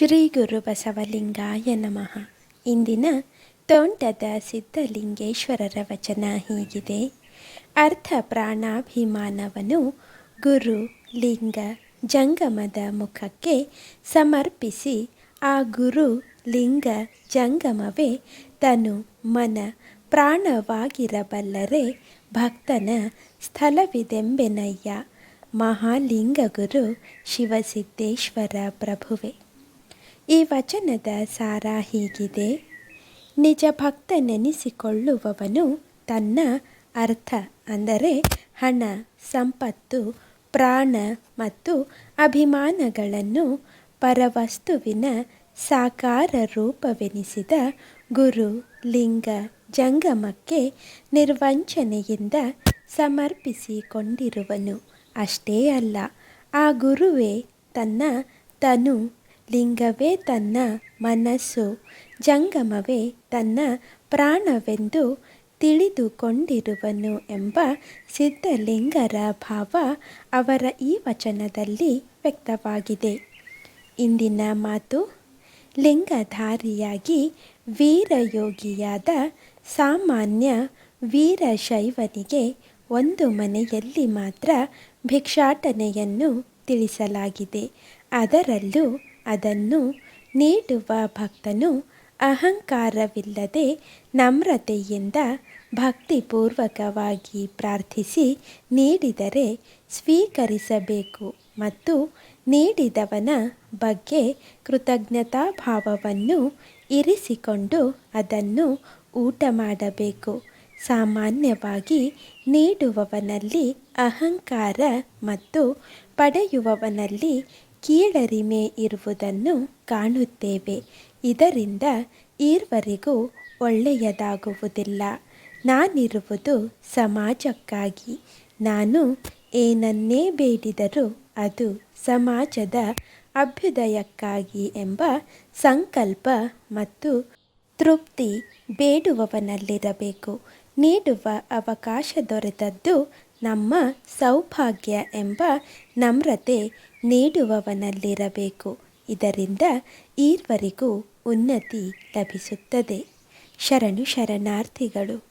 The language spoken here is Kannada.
ಶ್ರೀ ಗುರು ಬಸವಲಿಂಗಾಯ ನಮಃ. ಇಂದಿನ ತೋಂಟದ ಸಿದ್ಧಲಿಂಗೇಶ್ವರರ ವಚನ ಹೀಗಿದೆ. ಅರ್ಥ ಪ್ರಾಣಾಭಿಮಾನವನ್ನು ಗುರು ಲಿಂಗ ಜಂಗಮದ ಮುಖಕ್ಕೆ ಸಮರ್ಪಿಸಿ ಆ ಗುರು ಲಿಂಗ ಜಂಗಮವೇ ತನು ಮನ ಪ್ರಾಣವಾಗಿರಬಲ್ಲರೆ ಭಕ್ತನ ಸ್ಥಳವಿದೆಂಬೆನಯ್ಯ. ಮಹಾಲಿಂಗ ಗುರು ಶಿವಸಿದ್ದೇಶ್ವರ ಪ್ರಭುವೆ. ಈ ವಚನದ ಸಾರ ಹೀಗಿದೆ. ನಿಜ ಭಕ್ತನೆನಿಸಿಕೊಳ್ಳುವವನು ತನ್ನ ಅರ್ಥ ಅಂದರೆ ಹಣ, ಸಂಪತ್ತು, ಪ್ರಾಣ ಮತ್ತು ಅಭಿಮಾನಗಳನ್ನು ಪರವಸ್ತುವಿನ ಸಾಕಾರ ರೂಪವೆನಿಸಿದ ಗುರು, ಲಿಂಗ, ಜಂಗಮಕ್ಕೆ ನಿರ್ವಂಚನೆಯಿಂದ ಸಮರ್ಪಿಸಿಕೊಂಡಿರುವನು. ಅಷ್ಟೇ ಅಲ್ಲ, ಆ ಗುರುವೇ ತನ್ನ ತನು ಲಿಂಗವೇ ತನ್ನ ಮನಸ್ಸು, ಜಂಗಮವೇ ತನ್ನ ಪ್ರಾಣವೆಂದು ತಿಳಿದುಕೊಂಡಿರುವನು ಎಂಬ ಸಿದ್ಧಲಿಂಗರ ಭಾವ ಅವರ ಈ ವಚನದಲ್ಲಿ ವ್ಯಕ್ತವಾಗಿದೆ. ಇಂದಿನ ಮಾತು ಲಿಂಗಧಾರಿಯಾಗಿ ವೀರಯೋಗಿಯಾದ ಸಾಮಾನ್ಯ ವೀರಶೈವನಿಗೆ ಒಂದು ಮನೆಯಲ್ಲಿ ಮಾತ್ರ ಭಿಕ್ಷಾಟನೆಯನ್ನು ತಿಳಿಸಲಾಗಿದೆ. ಅದರಲ್ಲೂ ಅದನ್ನು ನೀಡುವ ಭಕ್ತನು ಅಹಂಕಾರವಿಲ್ಲದೆ ನಮ್ರತೆಯಿಂದ ಭಕ್ತಿಪೂರ್ವಕವಾಗಿ ಪ್ರಾರ್ಥಿಸಿ ನೀಡಿದರೆ ಸ್ವೀಕರಿಸಬೇಕು ಮತ್ತು ನೀಡಿದವನ ಬಗ್ಗೆ ಕೃತಜ್ಞತಾ ಭಾವವನ್ನು ಇರಿಸಿಕೊಂಡು ಅದನ್ನು ಊಟ ಮಾಡಬೇಕು ಸಾಮಾನ್ಯವಾಗಿ ನೀಡುವವನಲ್ಲಿ ಅಹಂಕಾರ ಮತ್ತು ಪಡೆಯುವವನಲ್ಲಿ ಕೀಳರಿಮೆ ಇರುವುದನ್ನು ಕಾಣುತ್ತೇವೆ. ಇದರಿಂದ ಈರ್ವರಿಗೂ ಒಳ್ಳೆಯದಾಗುವುದಿಲ್ಲ. ನಾನಿರುವುದು ಸಮಾಜಕ್ಕಾಗಿ. ನಾನು ಏನನ್ನೇ ಬೇಡಿದರೂ ಅದು ಸಮಾಜದ ಅಭ್ಯುದಯಕ್ಕಾಗಿ ಎಂಬ ಸಂಕಲ್ಪ ಮತ್ತು ತೃಪ್ತಿ ಬೇಡುವವನಲ್ಲಿರಬೇಕು. ನೀಡುವ ಅವಕಾಶ ದೊರೆತದ್ದು ನಮ್ಮ ಸೌಭಾಗ್ಯ ಎಂಬ ನಮ್ರತೆ ನೀಡುವವನಲ್ಲಿರಬೇಕು. ಇದರಿಂದ ಈರ್ವರಿಗೂ ಉನ್ನತಿ ಲಭಿಸುತ್ತದೆ. ಶರಣು ಶರಣಾರ್ಥಿಗಳು.